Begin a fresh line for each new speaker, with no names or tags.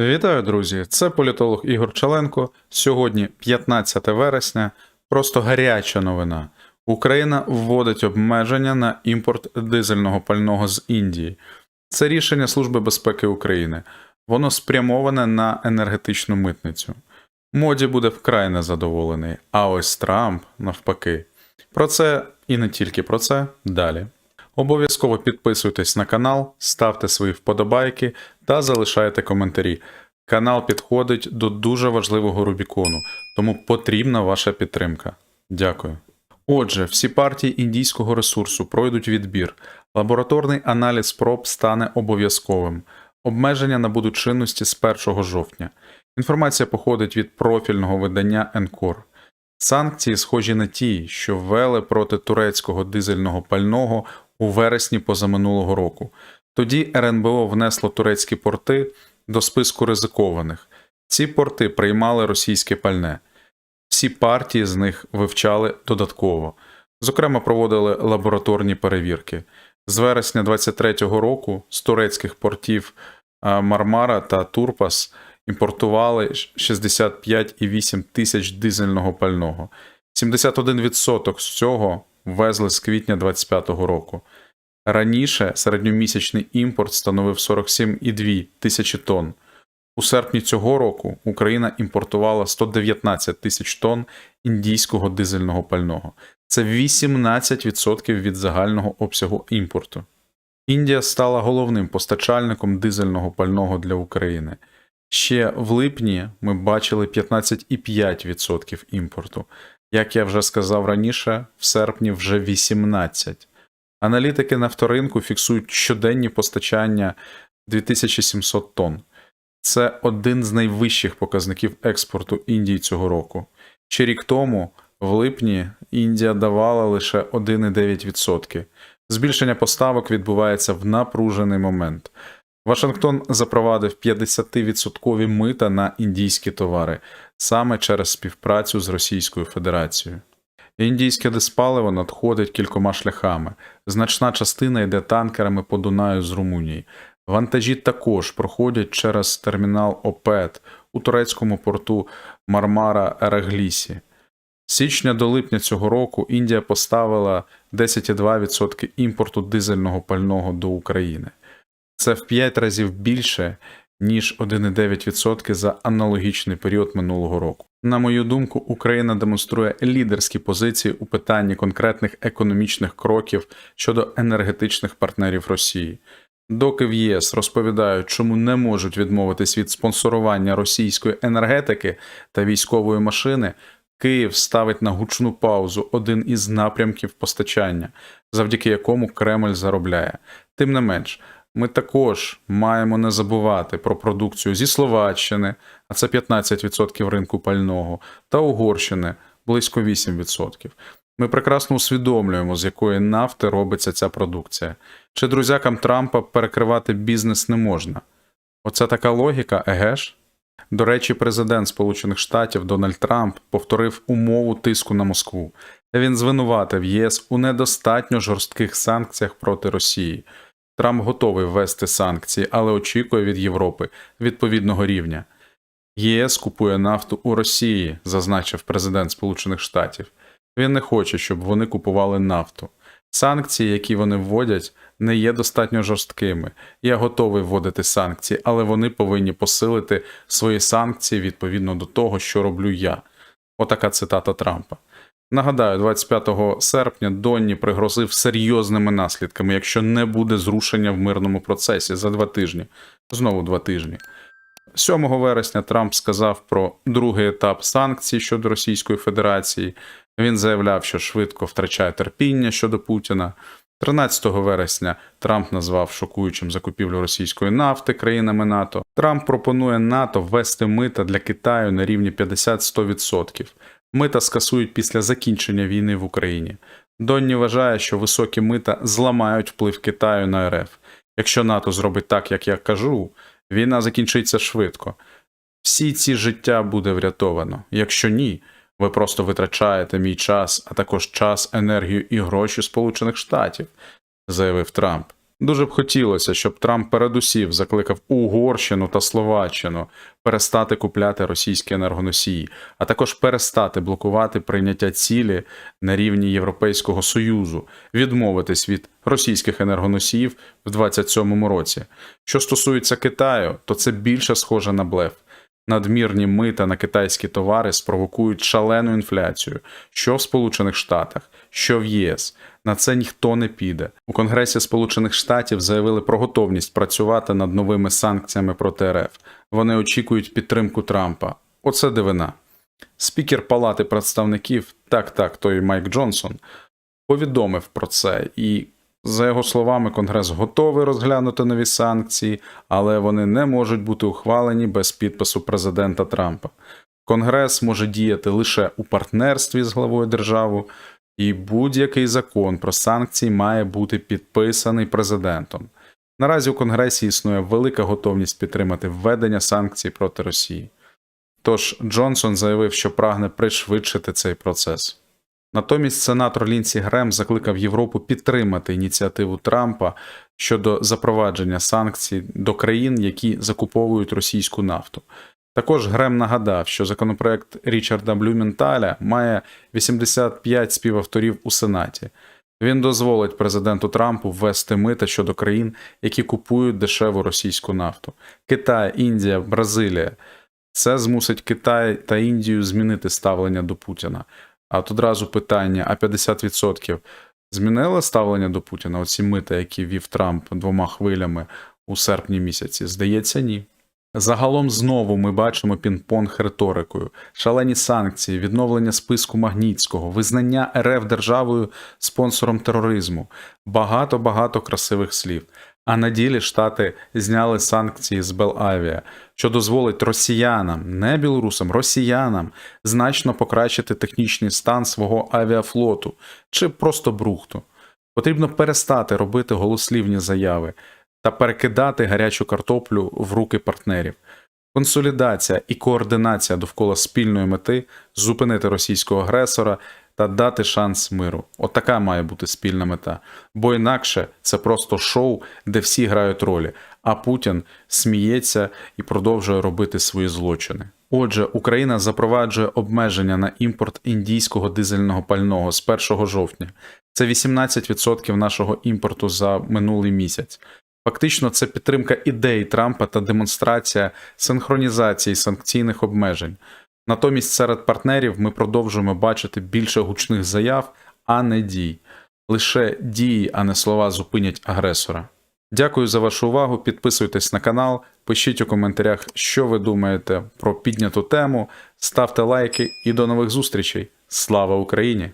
Вітаю, друзі! Це політолог Ігор Чаленко. Сьогодні 15 вересня. Просто гаряча новина. Україна вводить обмеження на імпорт дизельного пального з Індії. Це рішення Служби безпеки України. Воно спрямоване на енергетичну митницю. Моді буде вкрай незадоволений, а ось Трамп навпаки. Про це і не тільки про це далі. Обов'язково підписуйтесь на канал, ставте свої вподобайки та залишайте коментарі. Канал підходить до дуже важливого Рубікону, тому потрібна ваша підтримка. Дякую. Отже, всі партії індійського ресурсу пройдуть відбір. Лабораторний аналіз проб стане обов'язковим. Обмеження набудуть чинності з 1 жовтня. Інформація походить від профільного видання Енкор. Санкції схожі на ті, що ввели проти турецького дизельного пального у вересні позаминулого року. Тоді РНБО внесло турецькі порти до списку ризикованих. Ці порти приймали російське пальне. Всі партії з них вивчали додатково. Зокрема, проводили лабораторні перевірки. З вересня 23-го року з турецьких портів Мармара та Турпас імпортували 65,8 тисяч дизельного пального. 71% з цього ввезли з квітня 25-го року. Раніше середньомісячний імпорт становив 47,2 тисячі тонн. У серпні цього року Україна імпортувала 119 тисяч тонн індійського дизельного пального. Це 18% від загального обсягу імпорту. Індія стала головним постачальником дизельного пального для України. Ще в липні ми бачили 15,5% імпорту. Як я вже сказав раніше, в серпні вже 18%. Аналітики нафторинку фіксують щоденні постачання 2700 тонн. Це один з найвищих показників експорту Індії цього року. Ще рік тому, в липні, Індія давала лише 1,9%. Збільшення поставок відбувається в напружений момент. Вашингтон запровадив 50% мита на індійські товари саме через співпрацю з Російською Федерацією. Індійське диспаливо надходить кількома шляхами. Значна частина йде танкерами по Дунаю з Румунії. Вантажі також проходять через термінал ОПЕТ у турецькому порту Мармара Ераглісі. З січня до липня цього року Індія поставила 10,2% імпорту дизельного пального до України. Це в 5 разів більше, ніж 1,9% за аналогічний період минулого року. На мою думку, Україна демонструє лідерські позиції у питанні конкретних економічних кроків щодо енергетичних партнерів Росії. Доки в ЄС розповідають, чому не можуть відмовитись від спонсорування російської енергетики та військової машини, Київ ставить на гучну паузу один із напрямків постачання, завдяки якому Кремль заробляє. Тим не менш, ми також маємо не забувати про продукцію зі Словаччини, а це 15% ринку пального, та Угорщини близько 8%. Ми прекрасно усвідомлюємо, з якої нафти робиться ця продукція. Чи друзякам Трампа перекривати бізнес не можна? Оце така логіка, еге ж? До речі, президент Сполучених Штатів Дональд Трамп повторив умову тиску на Москву. Він звинуватив ЄС у недостатньо жорстких санкціях проти Росії. Трамп готовий ввести санкції, але очікує від Європи відповідного рівня. ЄС купує нафту у Росії, зазначив президент Сполучених Штатів. Він не хоче, щоб вони купували нафту. Санкції, які вони вводять, не є достатньо жорсткими. Я готовий вводити санкції, але вони повинні посилити свої санкції відповідно до того, що роблю я. Отака цитата Трампа. Нагадаю, 25 серпня Донні пригрозив серйозними наслідками, якщо не буде зрушення в мирному процесі за два тижні. Знову два тижні. 7 вересня Трамп сказав про другий етап санкцій щодо Російської Федерації. Він заявляв, що швидко втрачає терпіння щодо Путіна. 13 вересня Трамп назвав шокуючим закупівлю російської нафти країнами НАТО. Трамп пропонує НАТО ввести мита для Китаю на рівні 50-100%. Мита скасують після закінчення війни в Україні. Донні вважає, що високі мита зламають вплив Китаю на РФ. Якщо НАТО зробить так, як я кажу, війна закінчиться швидко. Всі ці життя буде врятовано. Якщо ні, ви просто витрачаєте мій час, а також час, енергію і гроші Сполучених Штатів, заявив Трамп. Дуже б хотілося, щоб Трамп передусів закликав Угорщину та Словаччину перестати купляти російські енергоносії, а також перестати блокувати прийняття цілі на рівні Європейського Союзу, відмовитись від російських енергоносіїв в 2027 році. Що стосується Китаю, то це більше схоже на блеф. Надмірні мита на китайські товари спровокують шалену інфляцію, що в Сполучених Штатах, що в ЄС. На це ніхто не піде. У Конгресі Сполучених Штатів заявили про готовність працювати над новими санкціями проти РФ. Вони очікують підтримку Трампа. Оце дивина. Спікер Палати представників, так так, той Майк Джонсон, повідомив про це, і, за його словами, Конгрес готовий розглянути нові санкції, але вони не можуть бути ухвалені без підпису президента Трампа. Конгрес може діяти лише у партнерстві з главою держави, і будь-який закон про санкції має бути підписаний президентом. Наразі у Конгресі існує велика готовність підтримати введення санкцій проти Росії. Тож Джонсон заявив, що прагне пришвидшити цей процес. Натомість сенатор Лінсі Грем закликав Європу підтримати ініціативу Трампа щодо запровадження санкцій до країн, які закуповують російську нафту. Також Грем нагадав, що законопроект Річарда Блюменталя має 85 співавторів у Сенаті. Він дозволить президенту Трампу ввести мита щодо країн, які купують дешеву російську нафту: Китай, Індія, Бразилія. Це змусить Китай та Індію змінити ставлення до Путіна. А от одразу питання: а 50% змінили ставлення до Путіна? Оці мита, які вів Трамп двома хвилями у серпні місяці? Здається, ні. Загалом знову ми бачимо пінг-понг риторикою, шалені санкції, відновлення списку Магнітського, визнання РФ державою спонсором тероризму, багато багато красивих слів. А на ділі Штати зняли санкції з Белавіа, що дозволить росіянам, не білорусам, росіянам значно покращити технічний стан свого авіафлоту чи просто брухту. Потрібно перестати робити голослівні заяви та перекидати гарячу картоплю в руки партнерів. Консолідація і координація довкола спільної мети зупинити російського агресора та дати шанс миру. Отака має бути спільна мета. Бо інакше це просто шоу, де всі грають ролі, а Путін сміється і продовжує робити свої злочини. Отже, Україна запроваджує обмеження на імпорт індійського дизельного пального з 1 жовтня. Це 18% нашого імпорту за минулий місяць. Фактично, це підтримка ідей Трампа та демонстрація синхронізації санкційних обмежень. Натомість серед партнерів ми продовжуємо бачити більше гучних заяв, а не дій. Лише дії, а не слова зупинять агресора. Дякую за вашу увагу. Підписуйтесь на канал, пишіть у коментарях, що ви думаєте про підняту тему, ставте лайки і до нових зустрічей. Слава Україні!